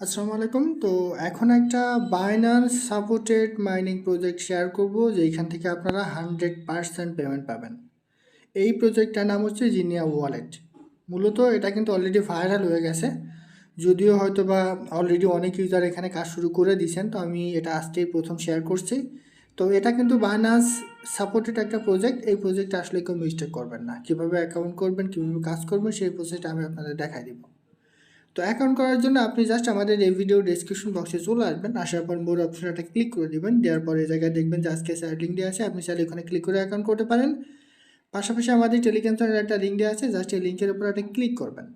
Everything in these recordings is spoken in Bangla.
আসসালামু আলাইকুম। তো এখন একটা Binance supported mining project share করব যেখান থেকে আপনারা হান্ড্রেড পার্সেন্ট পেমেন্ট পাবেন। এই প্রজেক্টটার নাম হচ্ছে জিনিয়া ওয়ালেট। মূলত এটা কিন্তু অলরেডি ভাইরাল হয়ে গেছে। যদিও হয়তো বা অলরেডি অনেক ইউজার এখানে কাজ শুরু করে দিয়েছেন, তো আমি এটা আজকেই প্রথম শেয়ার করছি। তো এটা কিন্তু বাইনান্স সাপোর্টেড একটা প্রজেক্ট। এই প্রজেক্টে আসলে কেউ মিস্টেক করবেন না। কীভাবে অ্যাকাউন্ট করবেন, কীভাবে কাজ করবেন, সেই প্রসেসটা আমি আপনাদের দেখাই দিব। তো অ্যাকাউন্ট করার জন্য আপনি জাস্ট আমাদের এই ভিডিও ডিসক্রিপশন বক্সে চলে আসবেন। আসার পর মোর অপশনটা ক্লিক করে দিবেন। দেওয়ার পরে এই জায়গায় দেখবেন যে আজকে স্যার লিঙ্ক দেওয়া আছে। আপনি চাইলে ওখানে ক্লিক করে অ্যাকাউন্ট করতে পারেন। পাশাপাশি আমাদের টেলিগ্রাম চ্যানেলে একটা লিঙ্ক দেওয়া আছে। জাস্ট এই লিঙ্কের উপর একটা ক্লিক করবেন।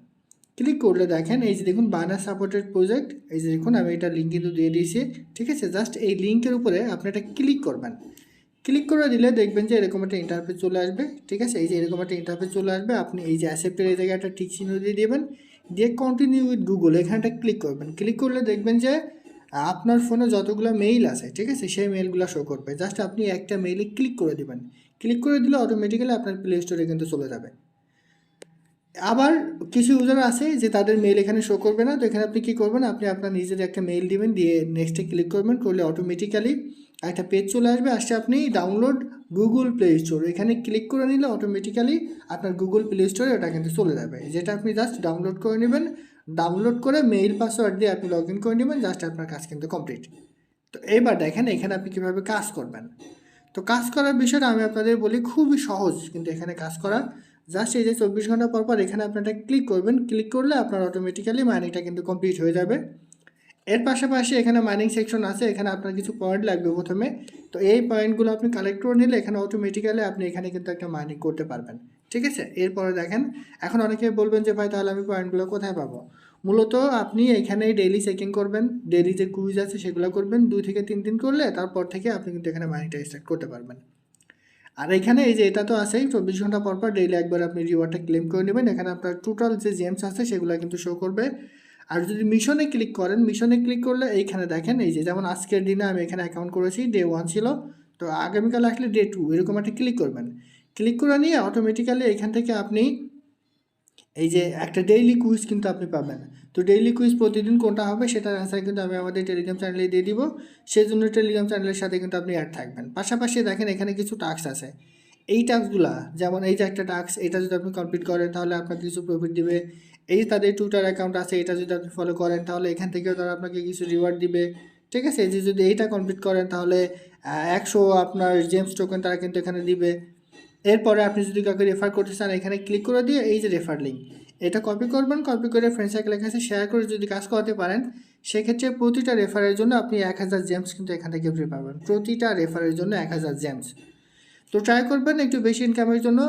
ক্লিক করলে দেখেন, এই যে দেখুন বানা সাপোর্টেড প্রজেক্ট এই যে দেখুন, আমি এটা লিঙ্ক কিন্তু দিয়ে দিয়েছি। ঠিক আছে? জাস্ট এই লিঙ্কের উপরে আপনি এটা ক্লিক করবেন। ক্লিক করে দিলে দেখবেন যে এরকম একটা ইন্টারফেস চলে আসবে। ঠিক আছে? এই যে এরকম একটা ইন্টারফেস চলে আসবে। আপনি এই যে অ্যাসেপ্টের এই জায়গায় একটা টিক চিহ্ন দিয়ে দেবেন। দিয়ে কন্টিনিউ উইথ গুগল এখানটা ক্লিক করবেন। ক্লিক করলে দেখবেন যে, আপনার ফোনে যতগুলো মেইল আছে, ঠিক আছে? সেই মেইলগুলো শো করবে। জাস্ট আপনি একটা মেইলে ক্লিক করে দেবেন। ক্লিক করে দিলে অটোমেটিক্যালি আপনার প্লে স্টোরে কিন্তু চলে যাবে। আবার কিছু ইউজার আছে যে তাদের মেইল এখানে শো করবে না, তো এখানে আপনি কী করবেন? আপনি আপনার নিজের একটা মেইল দিবেন, দিয়ে নেক্সটে ক্লিক করবেন, করলে অটোমেটিক্যালি একটা পেজ চলে আসবে। আসছে আপনি ডাউনলোড গুগল প্লে স্টোর এখানে ক্লিক করে নিলে অটোমেটিক্যালি আপনার গুগল প্লে স্টোরে ওটা কিন্তু চলে যাবে। যেটা আপনি জাস্ট ডাউনলোড করে নেবেন। ডাউনলোড করে মেইল পাসওয়ার্ড দিয়ে আপনি লগ ইন করে নেবেন জাস্ট আপনার কাজ কিন্তু কমপ্লিট তো এবার দেখেন এখানে আপনি কীভাবে কাজ করবেন। তো কাজ করার বিষয়টা আমি আপনাদের বলি খুবই সহজ, কিন্তু এখানে কাজ করা জাস্ট এই যে চব্বিশ ঘণ্টা পর পর এখানে আপনারা ক্লিক করবেন। ক্লিক করলে আপনার অটোমেটিক্যালি মাইনিংটা কিন্তু কমপ্লিট হয়ে যাবে। এর পাশাপাশি এখানে মাইনিং সেকশন আছে, এখানে আপনার কিছু পয়েন্ট লাগবে প্রথমে। তো এই পয়েন্টগুলো আপনি কালেক্ট করে নিলে এখানে অটোমেটিক্যালি আপনি এখানে কিন্তু একটা মাইনিং করতে পারবেন। ঠিক আছে? এরপরে দেখেন, এখন অনেকে বলবেন যে, ভাই, তাহলে আমি পয়েন্টগুলো কোথায় পাবো? মূলত আপনি এখানে ডেইলি চেকিং করবেন। ডেইলি যে কুইজ আছে সেগুলো করবেন। দুই থেকে তিন দিন করলে তারপর থেকে আপনি কিন্তু এখানে মাইনিংটা স্টার্ট করতে পারবেন। আর এখানে এই যে এটা তো আছেই, চব্বিশ ঘণ্টা পর পর ডেইলি একবার আপনি রিওয়ার্ডটা ক্লেম করে নেবেন। এখানে আপনার টোটাল যে জেমস আছে সেগুলো কিন্তু শো করবে। আর যদি মিশনে ক্লিক করেন মিশনে ক্লিক করলে এইখানে দেখেন, এই যে যেমন আজকের দিনে আমি এখানে অ্যাকাউন্ট করেছি ডে ওয়ান ছিল। তো আগামীকাল আসলে ডে টু এরকম একটা ক্লিক করবেন। ক্লিক করে নিয়ে অটোমেটিক্যালি এখান থেকে আপনি এই যে একটা ডেইলি কুইজ কিন্তু আপনি পাবেন। তো ডেইলি কুইজ প্রতিদিন কোনটা হবে সেটার অ্যান্সার কিন্তু আমি আমাদের টেলিগ্রাম চ্যানেলে দিয়ে দিব। সেই জন্য টেলিগ্রাম চ্যানেলের সাথে কিন্তু আপনি অ্যাড থাকবেন। পাশাপাশি দেখেন এখানে কিছু টাস্ক আছে। এই টাস্কগুলা যেমন এই যে একটা টাস্ক এটা যদি আপনি কমপ্লিট করেন তাহলে আপনাকে কিছু প্রফিট দিবে। এই যে তাদের টুইটার অ্যাকাউন্ট আছে, এটা যদি আপনি ফলো করেন তাহলে এখান থেকেও তারা আপনাকে কিছু রিওয়ার্ড দিবে। ঠিক আছে? যে যদি এইটা কমপ্লিট করেন তাহলে একশো আপনার জেমস টোকেন তারা কিন্তু এখানে দিবে। এরপরে আপনি যদি কাউকে রেফার করতে চান, এখানে ক্লিক করে দিয়ে এই যে রেফার লিঙ্ক এটা কপি করবেন কপি করে ফ্রেন্ড সার্কেলের কাছে শেয়ার করে যদি কাজ করাতে পারেন, সেক্ষেত্রে প্রতিটা রেফারের জন্য আপনি এক হাজার জেমস কিন্তু এখান থেকে ফ্রি পাবেন। প্রতিটা রেফারের জন্য এক হাজার জেমস তো ট্রাই করবেন একটু বেশি ইনকামের জন্য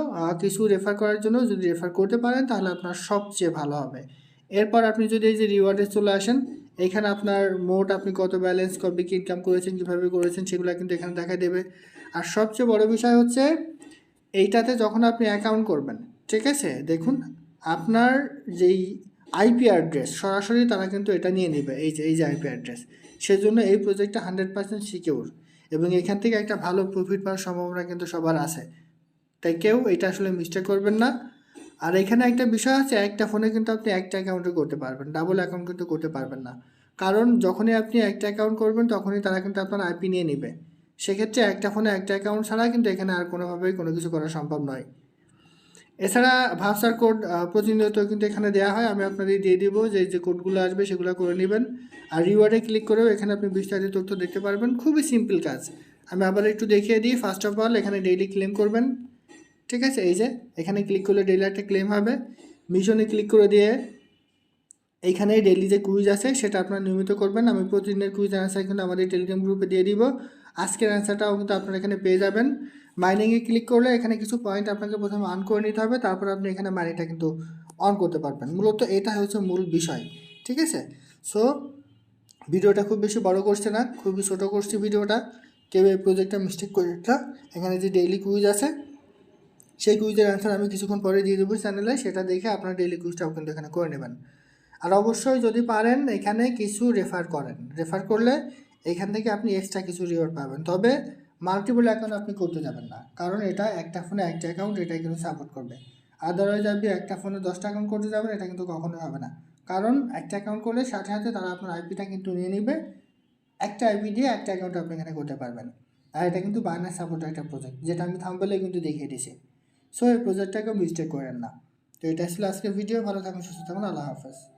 কিছু রেফার করার জন্য যদি রেফার করতে পারেন, তাহলে আপনার সবচেয়ে ভালো হবে। এরপর আপনি যদি এই যে রিওয়ার্ডে চলে আসেন, এখানে আপনার মোট আপনি কত ব্যালেন্স কবে কি ইনকাম করেছেন, কীভাবে করেছেন, সেগুলো কিন্তু এখানে দেখা দেবে। আর সবচেয়ে বড় বিষয় হচ্ছে এইটাতে যখন আপনি অ্যাকাউন্ট করবেন, ঠিক আছে? দেখুন, আপনার যেই আইপি অ্যাড্রেস সরাসরি তারা কিন্তু এটা নিয়ে নেবে, এই যে এই যে আইপি অ্যাড্রেস সেজন্য এই প্রজেক্টটা হান্ড্রেড পার্সেন্ট সিকিউর এবং এখান থেকে একটা ভালো প্রফিট পাওয়ার সম্ভাবনা কিন্তু সবার আছে। তাই কেউ এটা আসলে মিস্টেক করবেন না। আর এখানে একটা বিষয় আছে, একটা ফোনে কিন্তু আপনি একটা অ্যাকাউন্টে করতে পারবেন ডাবল অ্যাকাউন্ট কিন্তু করতে পারবেন না। কারণ যখনই আপনি একটা অ্যাকাউন্ট করবেন, তখনই তারা কিন্তু আপনার আইপি নিয়ে নেবে। সেক্ষেত্রে একটা ফোনে একটা অ্যাকাউন্ট ছাড়া কিন্তু এখানে আর কোনোভাবেই কোনো কিছু করা সম্ভব নয়। এছাড়া ভাবসার কোড প্রতিনিয়ত কিন্তু এখানে দেওয়া হয়। আমি আপনাদের দিয়ে দিব যে যে কোডগুলো আসবে সেগুলো করে নেবেন। আর রিওয়ার্ডে ক্লিক করেও এখানে আপনি বিস্তারিত তথ্য দেখতে পারবেন। খুবই সিম্পল কাজ। আমি আবার একটু দেখিয়ে দিই। ফার্স্ট অফ অল এখানে ডেইলি ক্লেম করবেন। ঠিক আছে? এই যে, এখানে ক্লিক করলে ডেইলি একটা ক্লেম হবে। মিশনে ক্লিক করে দিয়ে এইখানে ডেইলি যে কুইজ আছে, সেটা আপনারা নিয়মিত করবেন। আমি প্রতিদিনের কুইজ অ্যান্সার কিন্তু আমাদের টেলিগ্রাম গ্রুপে দিয়ে দিব। আজকের অ্যান্সারটাও কিন্তু আপনারা এখানে পেয়ে যাবেন। মাইনিংয়ে ক্লিক করলে এখানে কিছু পয়েন্ট আপনাকে প্রথমে অন করে নিতে হবে। তারপর আপনি এখানে মাইনিংটা কিন্তু অন করতে পারবেন। মূলত এটা হচ্ছে মূল বিষয়। ঠিক আছে? সো ভিডিওটা খুব বেশি বড় করছে না। খুবই ছোটো করছি ভিডিওটা। কেউ এই প্রজেক্টটা মিস্টেক করে এখানে যে ডেইলি কুইজ আছে, সেই কুইজের অ্যান্সার আমি কিছুক্ষণ পরে দিয়ে দেবো চ্যানেলে সেটা দেখে আপনার ডেইলি কুইজটাও কিন্তু এখানে করে নেবেন। আর অবশ্যই যদি পারেন, এখানে কিছু রেফার করেন। রেফার করলে এখান থেকে আপনি এক্সট্রা কিছু রিওয়ার্ড পাবেন। তবে মাল্টিপল অ্যাকাউন্ট আপনি করতে যাবেন না। কারণ এটা একটা ফোনে একটা অ্যাকাউন্ট এটাই কিন্তু সাপোর্ট করবে। আদারওয়াইজ আপনি একটা ফোনে দশটা অ্যাকাউন্ট করতে যাবেন, এটা কিন্তু কখনোই হবে না। কারণ একটা অ্যাকাউন্ট করলে সাথে সাথে তারা আপনার আইপিটা কিন্তু নিয়ে নেবে। একটা আইপি দিয়ে একটা অ্যাকাউন্ট আপনি এখানে করতে পারবেন। আর এটা কিন্তু বাইনান্স সাপোর্টের একটা প্রজেক্ট যেটা আমি থাম্বেলে কিন্তু দেখিয়ে দিয়েছি। সো এই প্রজেক্টটাকে মিস্টেক করেন না। তো এটা ছিল আজকের ভিডিও ভালো থাকুন, সুস্থ থাকুন, আল্লাহ হাফেজ।